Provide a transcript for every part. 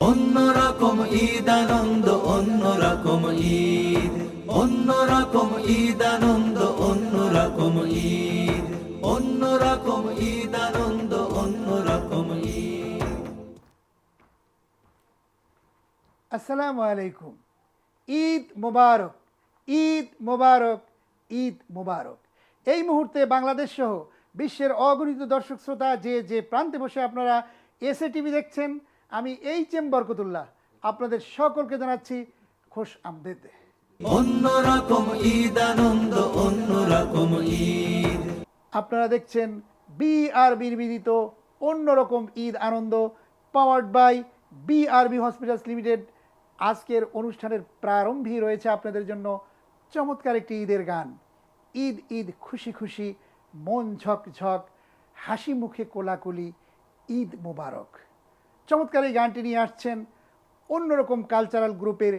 অন্যরকম ঈদ আনন্দ, অন্যরকম ঈদ। অন্যরকম ঈদ আনন্দ, অন্যরকম ঈদ। অন্যরকম ঈদ আনন্দ, অন্যরকম ঈদ। আসসালামু আলাইকুম। ঈদ মোবারক ঈদ মোবারক ঈদ মোবারক। এই মুহূর্তে বাংলাদেশ সহ বিশ্বের অগণিত দর্শক শ্রোতা যে যে প্রান্তে বসে আপনারা এসএ টিভি দেখছেন আমি এইচ এম বরকতুল্লাহ আপনাদের সকলকে জানাচ্ছি খোশ আমদেদ। অন্যরকম ঈদ আনন্দ অন্যরকম ঈদ। আপনারা দেখছেন বিআরবির বিদিত অন্যরকম ঈদ আনন্দ powered by BRB hospitals limited আজকের অনুষ্ঠানের প্রারম্ভেই রয়েছে আপনাদের জন্য চমৎকার একটি ঈদের গান। ঈদ ঈদ খুশি খুশি মন ঝক ঝক হাসি মুখে কোলাকুলি ঈদ মোবারক। চমৎকার এই গানটি নিয়ে আসছেন অন্যরকম কালচারাল গ্রুপের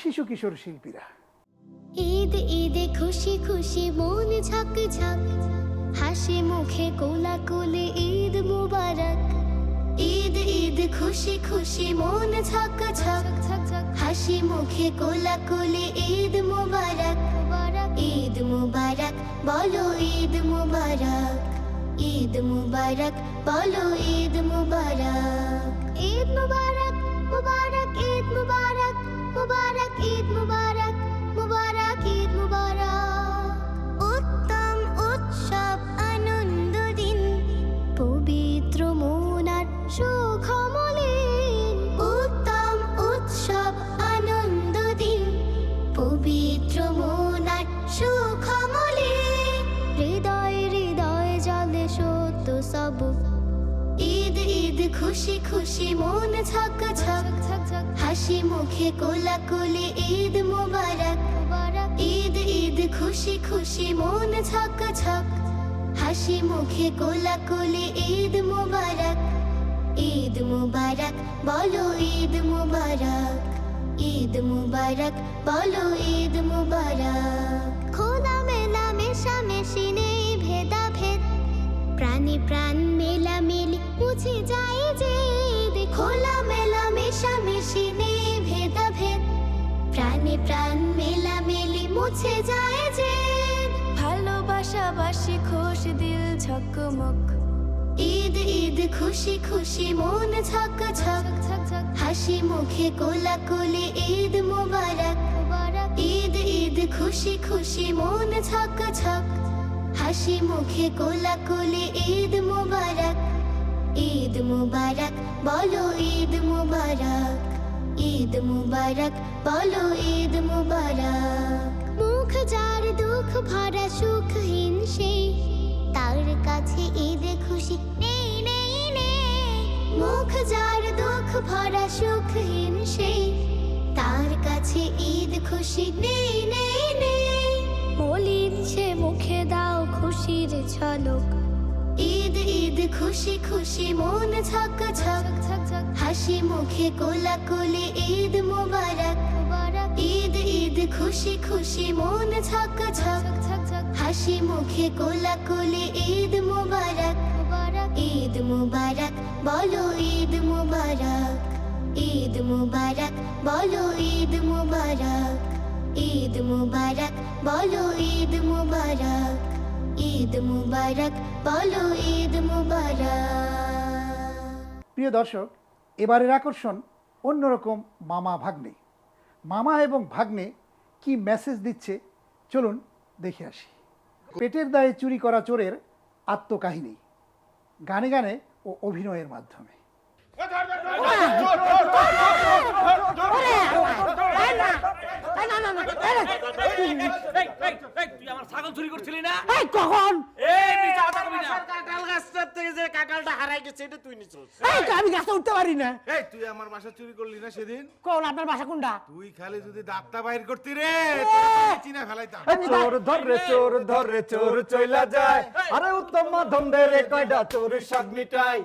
শিশু কিশোর শিল্পীরা। ঈদ, ঈদে খুশি খুশি মন ঝক ঝক, হাসি মুখে কোলা কোলে ঈদ মুবারক। ঈদ ঈদ খুশি খুশি মন ঝক ঝক, হাসি মুখে কোলা কোলে ঈদ মুবারক। ঈদ মুবারক, বলো ঈদ মুবারক। ঈদ মুবারক, বলো ঈদ মুবারক। ঈদ মুবারক মুবারক ঈদ মুবারক মুবারক ঈদ মুবারক খুশি খুশি, মন ঝক ঝক। হাসি মুখে কোলা কোলে ঈদ মুবারক। ঈদ ঈদ, খুশি খুশি, মন ঝক ঝক। হাসি মুখে কোলা কোলে ঈদ মুবারক। ঈদ মুবারক, বলো ঈদ মুবারক। ঈদ মুবারক, বলো ঈদ মুবারক। খোদা মেলা, মেশামেশি নেই ভেদা ভেদ প্রাণী প্রাণ মেলা মুছে যায় যে। খোলা মেলা মেশামেশি নেই ভেদা ভেদ প্রাণে প্রাণ মেলা মেলি মুছে যায় যে ভালোবাসা বাসি খুশ দিল ঝকমক। ঈদ ঈদ খুশি খুশি মন ঝক ঝক। হাসি মুখে কোলা কোলে ঈদ মুবারক। ঈদ ঈদ খুশি খুশি মন ঝক ঝক। হাসি মুখে কোলা কোলে ঈদ মুবারক। মুবারক, বলো ঈদ মুবারক ঈদ মুবারক, বলো ঈদ মুবারক। মুখ যার দুঃখ, ভরা সুখহীন সে তার কাছে ঈদ খুশি, নেই নেই মুখ যার দুঃখ, ভরা সুখহীন সে তার কাছে ঈদ খুশি, নেই নেই নেই। মলিন সে মুখে দাও খুশির ঝলক ঈদ ঈদ, খুশি খুশি, মন ঝক ঝক হাসি মুখে কোলা কোলে ঈদ মুবারক। ঈদ ঈদ, খুশি খুশি, মন ঝক ঝক হাসি মুখে কোলা কোলে ঈদ মুবারক। ঈদ মুবারক, বলো ঈদ মুবারক। ঈদ মুবারক, বলো ঈদ মুবারক। ঈদ মুবারক, বলো ঈদ মুবারক। ঈদ মুবারক বলো ঈদ প্রিয় দর্শক এবারের আকর্ষণ অন্যরকম মামা ভাগ্নে মামা এবং ভাগ্নে কি মেসেজ দিচ্ছে চলুন দেখে আসি পেটের দায়ে চুরি করা চোরের আত্মকাহিনী গানে গানে ও অভিনয়ের মাধ্যমে তুই আমার ছাগল চুরি করছিলি না কখন এই নিচে আদা করবি না কাঁঠাল গাছটার থেকে যে কাঁঠালটা হারাই গেছে এটা তুই নিছিস। এই তো আমি গাছে উঠতে পারি না। এই তুই আমার বাসা চুরি করলি না সেদিন? কোন আপনার বাসা কোনটা? তুই খালি যদি দাঁতটা বাইর করতি রে চিনা ফেলাইতাম। চোর ধরে চোর ধরে চোর চইলা যায়। আরে উত্তম মাধ্যম রে কয়টা চোর মিটাই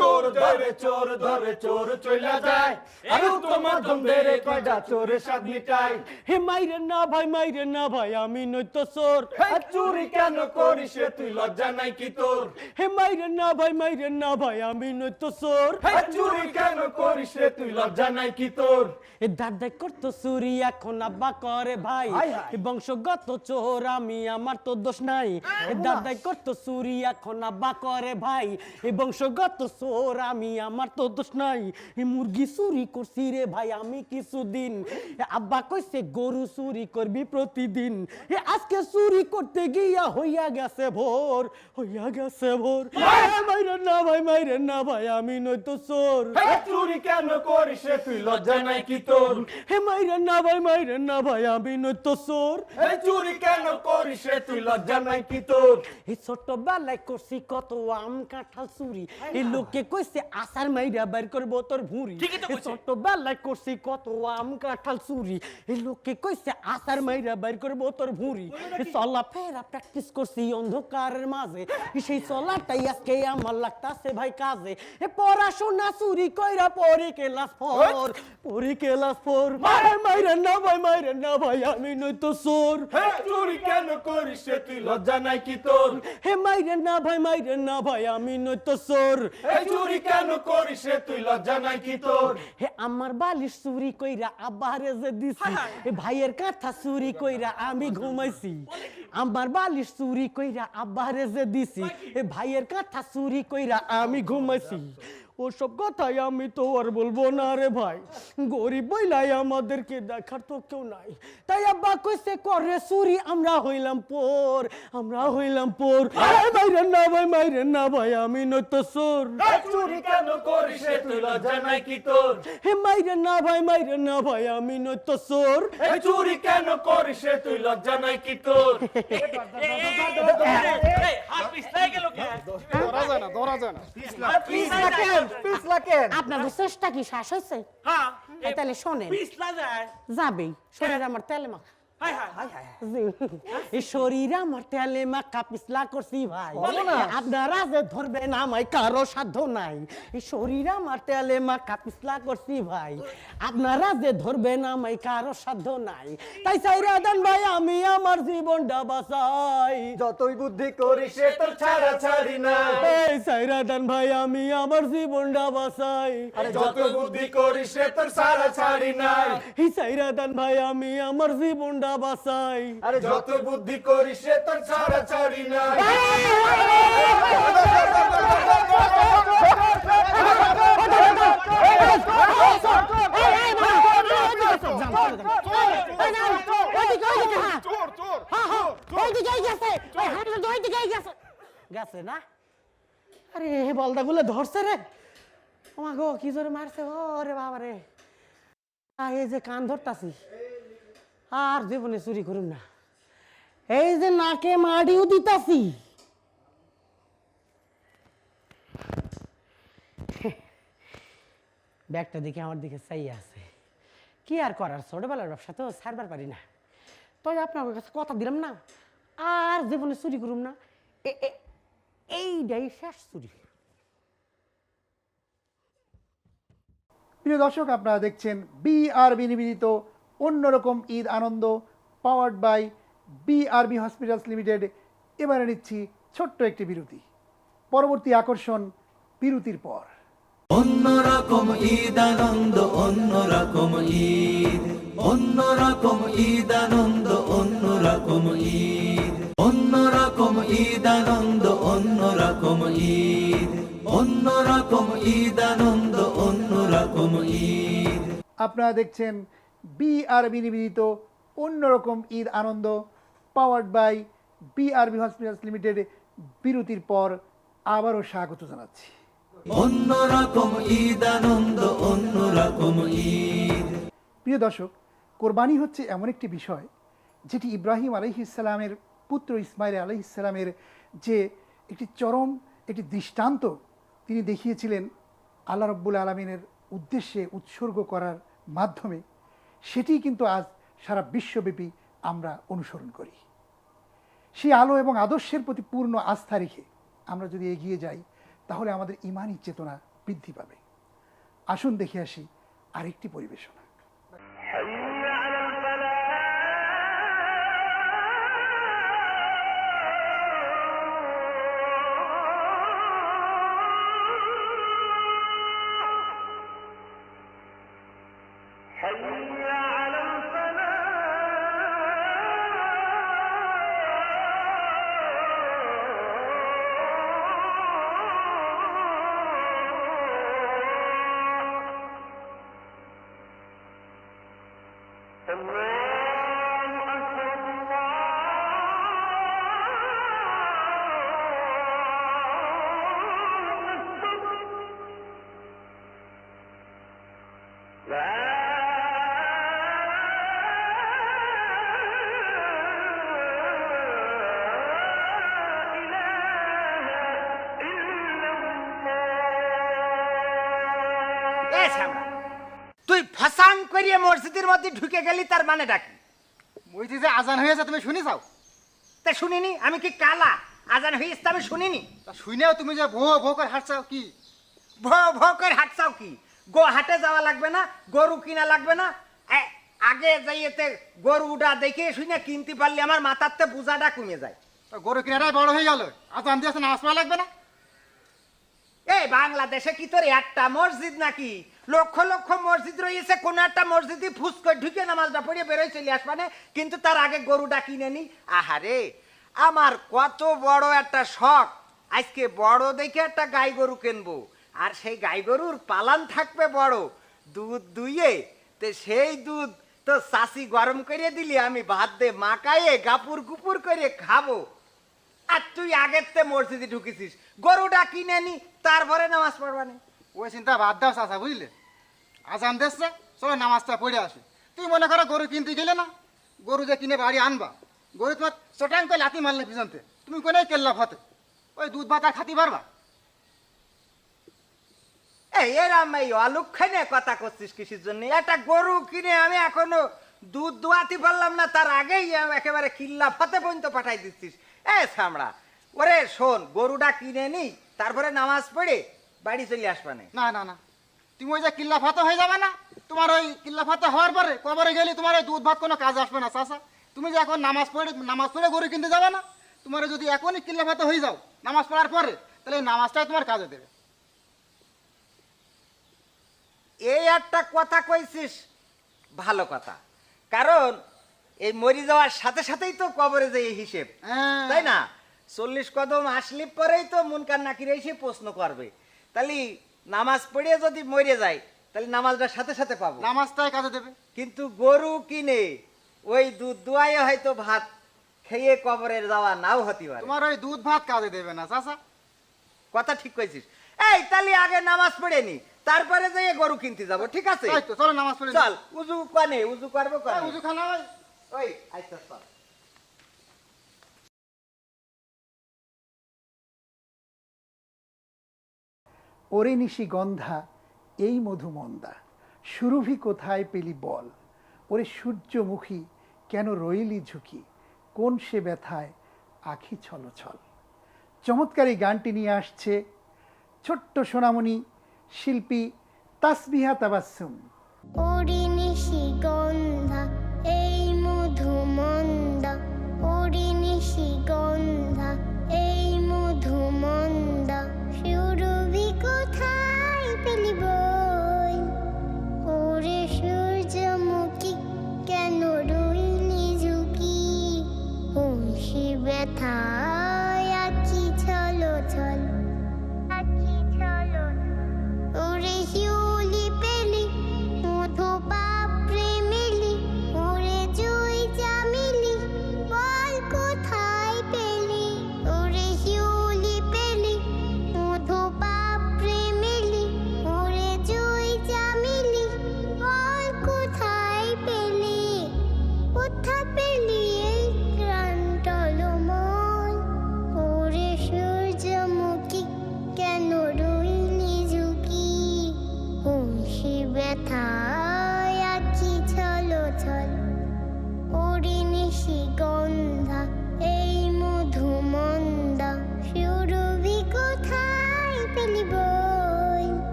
চোর ধরে চোর ধরে চোর চইলা যায়। আরে উত্তম মাধ্যম রে কয়টা চোর মিটাই হে মাইরে না ভাই মাইরে না ভাই আমি নই তো চোর চুরি কেন করিস তুই লজ্জা নাই কি তোর। হে মাইরে না ভাই মাইরেন না ভাই আমি নই তো চোর। কেন করিস রে তুই লজ্জা নাই কি তোর? এ করতো চুরি এখন আব্বা করে ভাই। বংশগত চোর আমি আমার তো দোষ নাই। এ দাদাই করতো চুরি এখন আব্বা করে ভাই। এ বংশগত চোর আমি আমার তো দোষ নাই। এ মুরগি চুরি করছি রে ভাই আমি কিছুদিন। আব্বা কইছে গরু চুরি করবি প্রতিদিন। এ আজকে চুরি করতে গিয়া হইয়া গেছে ভোর হইয়া গেছে ভোর মাইরেন না ভাই মাইরেন না ভাই আমি নই তো চোর। চুরি কেন করিস তুই? লজ্জা নাই কি তোর? হে মাইরেন না ভাই মাইরেন না ভাই আমি নই তো চোর। চুরি কেন করিস তুই? লজ্জা নাই কি তোর? এই ছোটবেলায় করছি কত আম কাঁঠাল চুরি। এই লোকে কইছে আসার মাইরা বাইর করব তোর ভুঁড়ি। ছোটবেলায় করছি কত আম কাঁঠাল চুরি। এই লোকে কইছে আসার মাইরা বাইর করব তোর ভুঁড়ি। চলা ফেরা প্র্যাকটিস করছি অন্ধকারের মাঝে। সেই চলাটাই আজকে আমার লাগতাছে ভাই কাজে। এ পড়াশোনা চুরি কইরা পড়ি কেলাস ফর। পড়ি কেলাস ফর। না ভাই না ভাই আমি নই তো চোর। এই চুরি কেন করিস তুই? লজ্জা নাই কি তোর? হে না ভাই না ভাই আমি নই তো চোর। এই চুরি কেন করিস তুই? লজ্জা নাই কি তোর? হে আমার বালিশ চুরি কইরা আব্বারে যে দিছি এ ভাইয়ের কাঁথা চুরি কইরা আমি ঘুমাইছি। আমার বালিশ চুরি কইরা আব্বারে যে দিছি ভাইয়ের কাঁথা চুরি কইরা আমি ঘুমাইছি। ওসব কথাই আমি তো আর বলব না রে ভাই গরিব বইলাই আমাদেরকে দেখার তো কেউ নাই তাই আব্বা কইছে করে চুরি আমরা হইলাম পোর আমরা হইলাম পোর ভাই মাইরেন না ভাই মাইরেন না ভাই আমি নই তো চোর এই চুরি কেন করিস তুই লজ্জা নাই কি তোর হে মাইরেন না ভাই মাইরেন না ভাই আমি নই তো চোর এই চুরি কেন করিস তুই লজ্জা নাই কি তোর হাত পিছলাই গেল কে পিছলা কেন আপনার চেষ্টা কি শ্বাস হয়েছে? হ্যাঁ। তাহলে শোনেন। পিছলা যায় যাবেই। শরীর আমার তেলে মাখা। Hi hi. জি। এই শরীর আমার তেলে মাখা পিছলা করছি ভাই। আপনারা যে ধরবেন আমায় কারও সাধ্য নাই। এই শরীর আমার তেলে মাখা পিছলা করছি ভাই। আপনারা যে ধরবেন আমায় কারও সাধ্য নাই। তাই চাইরা দেন ভাই আমি আমার জীবনটা বাঁচাই। যতই বুদ্ধি করিস রে তোর ছাড়া ছাড়ি না। এই চাইরা দেন ভাই আমি আমার জীবনটা বাঁচাই। আরে যত বুদ্ধি করিস রে তোর ছাড়া ছাড়ি না। এই চাইরা দেন ভাই আমি আমার জীবনটা বাঁচাই আরে যত বুদ্ধি করিস রে তোর ছাড়া ছাড়ি না গেছে না আরে বলদা গুলো ধরছে রে গো কি জোরে মারছে ও রে বাবা রে এই যে কান ধরতাছি আর জীবনে চুরি করুন না। এই যে নাকে মাড়িও দিতাছি। ব্যাগটা দেখে আমার দিকে চাই আছে। কি আর করার? ছোটবেলার ব্যবসা তো ছাড়বার পারি না। তবে আপনার কাছে কথা দিলাম না। আর জীবনে চুরি করুম না। এইটাই শেষ চুরি। প্রিয় দর্শক, আপনারা দেখছেন বিআরবি নিবেদিত অন্যরকম ঈদ আনন্দ powered by B BRB hospitals limited এবারে নিচ্ছি ছোট্ট একটি বিরতি। পরবর্তী আকর্ষণ বিরতির পর। অন্যরকম ঈদ আনন্দ অন্যরকম ঈদ। অন্যরকম ঈদ আনন্দ অন্যরকম ঈদ। অন্যরকম ঈদ আনন্দ অন্যরকম ঈদ। অন্যরকম ঈদ আনন্দ অন্যরকম ঈদ। আপনারা দেখছেন বিআরবি নিবেদিত অন্যরকম ঈদ আনন্দ powered by BRB hospitals limited বিরতির পর আবারও স্বাগত জানাচ্ছি। অন্যরকম ঈদ আনন্দ অন্যরকম ঈদ। প্রিয় দর্শক কোরবানি হচ্ছে এমন একটি বিষয় যেটি ইব্রাহিম আলহিসাল্লামের পুত্র ইসমাইল আলহিসাল্লামের যে একটি চরম একটি দৃষ্টান্ত তিনি দেখিয়েছিলেন আল্লাহ রব্বুল আলমিনের উদ্দেশ্যে উৎসর্গ করার মাধ্যমে। সেটি কিন্তু আজ সারা বিশ্বব্যাপী আমরা অনুসরণ করি। সেই আলো এবং আদর্শের প্রতি পূর্ণ আস্থা রেখে আমরা যদি এগিয়ে যাই, তাহলে আমাদের ইমানই চেতনা বৃদ্ধি পাবে। আসুন দেখে আসি আরেকটি পরিবেশনা। এ মসজিদের মধ্যে ঢুকে গেলি তার মানে ডাকি যে আজান হয়েছে তুমি শুনি যাও। তা শুনিনি আমি কি কালা? আজান হয়েছে তা আমি শুনিনি। তা শুনেও তুমি যে ভো ভো করে হাঁটছাও কি? ভো ভো করে হাঁটছাও কি? গো হাটে যাওয়া লাগবে না গরু কিনা লাগবে না? আগে যাইয়েতে গরুটা দেখে শুনে কিনতে পারলে আমার মাথাতে বোঝাটা কমে যায়। গরু কিনারাই বড় হয়ে গেল আজান দিয়েছে পড়া লাগবে না? এই বাংলাদেশে কি তোর একটা মসজিদ নাকি? লক্ষ লক্ষ মসজিদ রয়েছে, কোন একটা মসজিদে করে ঢুকে নামাজটা পড়িয়ে বেরোয়, চলে আসবানে কিন্তু তার আগে গরুটা কিনে নি। আহারে, আমার কত বড় একটা শখ। আজকে বড় দেখে একটা গাই গরু কিনবো। আর সেই গাই গরুর পালান থাকবে বড়। দুধ দুইয়ে, তো সেই দুধ তো চাষি গরম করে দিলি, আমি ভাত দে মাকায়ে গাপুর গুপুর করে খাব। আর তুই আগের তে মসজিদে ঢুকেছিস। গরুটা কিনে নি, তারপরে নামাজ পড়বানি ওই চিন্তা বাদ দাও চাচা, বুঝলে? আজান দিচ্ছে চলো নামাজটা পড়ে আসি। তুই মনে করো গরু কিনতে গেলে না গরু যে কিনে বাড়ি আনবা গরু তোমার চটাং করে লাতি মারলে পিছনতে তুমি কোনে কেল্লা ফতে? ওই দুধ আর খাতি পারবা? এই এরাম এই অলুক্ষণে কথা করছিস কিসের জন্য? একটা গরু কিনে আমি এখনও দুধ দোয়াতে পারলাম না তার আগেই একেবারে কিল্লা ফতে পর্যন্ত পাঠাই দিচ্ছিস। এ সামড়া ওরে শোন গরুটা কিনে নি তারপরে নামাজ পড়ে বাড়ি চলে আসবানে না না না। তুমি ওই যে কিল্লা ফাতে হয়ে যাবে না? তোমার ওই কিল্লা ফাতে হওয়ার পরে কবরে গেলে তোমার ওই দুধ ভাত কোনো কাজ আসবে না চাচা। তুমি যে এখন নামাজ পড়ে নামাজ পড়ে গরু কিনতে যাবে না? তোমার যদি এখনই কিল্লা ফাতে হয়ে যাও নামাজ পড়ার পরে তাহলে এই নামাজটাই তোমার কাজে দেবে। এই একটা কথা কইছিস ভালো কথা। কারণ এই মরি যাওয়ার সাথে সাথেই তো কবরে যে এই হিসেব। হ্যাঁ। তাই না? চল্লিশ কদম আসলে পরেই তো মুনকার নাকির এসে প্রশ্ন করবে। তাহলে নামাজ পড়ে যদি মরে যায় তাহলে নামাজটা সাথে সাথে পাবো। নামাজটাই কাজে দেবে। কিন্তু গরু কিনে ওই দুধ দুয়ায় হয়তো ভাত খেয়ে কবরে যাওয়া নাও হতে পারে। তোমার ওই দুধ ভাত কাজে দেবে না চাচা। কথা ঠিক কইছিস। এই তাহলে আগে নামাজ পড়ে নি তারপরে যাই গরু কিনতে যাব ঠিক আছে? চলো নামাজ পড়ে চল উজু কানে উজু করব কানে। উজু খানা ওই ওই আচ্ছা চল। ওরে নিশি গন্ধা, এই মধুমন্দা। সুরভি কোথায় পেলি বল? ওরে সূর্যমুখী, কেন রইলি ঝুঁকি? কোন সে ব্যথায় আখি ছল ছল চমৎকার এই গানটি নিয়ে আসছে ছোট্ট সোনামণি শিল্পী তাসবিহা তাবাসুম নিশি গন্ধা, এই মধু মন্দা ওরে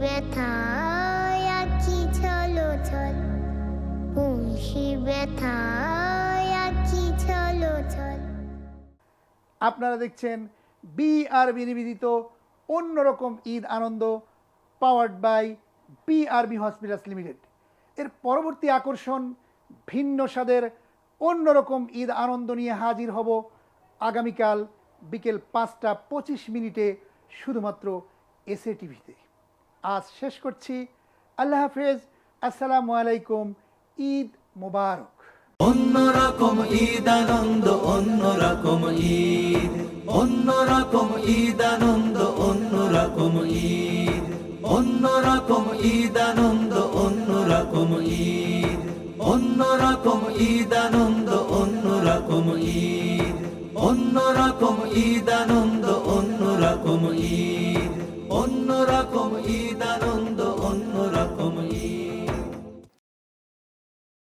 ব্যথায় আছি ছলো ছল। বংশী ব্যথায় ছল আপনারা দেখছেন বিআরবি নিবেদিত অন্যরকম ঈদ আনন্দ powered by B BRB hospitals limited এর পরবর্তী আকর্ষণ ভিন্ন স্বাদের অন্যরকম ঈদ আনন্দ নিয়ে হাজির হব আগামীকাল বিকেল পাঁচটা পঁচিশ মিনিটে শুধুমাত্র এসএ টিভিতে আজ শেষ করছি আল্লাহ হাফেজ আসসালামু আলাইকুম ঈদ মোবারক অন্যরকম ঈদ আনন্দ অন্যরকম ঈদ অন্যরকম ঈদ আনন্দ অন্যরকম ঈদ অন্যরকম ঈদ আনন্দ অন্যরকম ঈদ অন্যরকম ঈদ আনন্দ অন্যরকম ঈদ অন্যরকম ঈদ আনন্দ অন্যরকম ঈদ অন্যরকম ঈদ আনন্দ অন্যরকম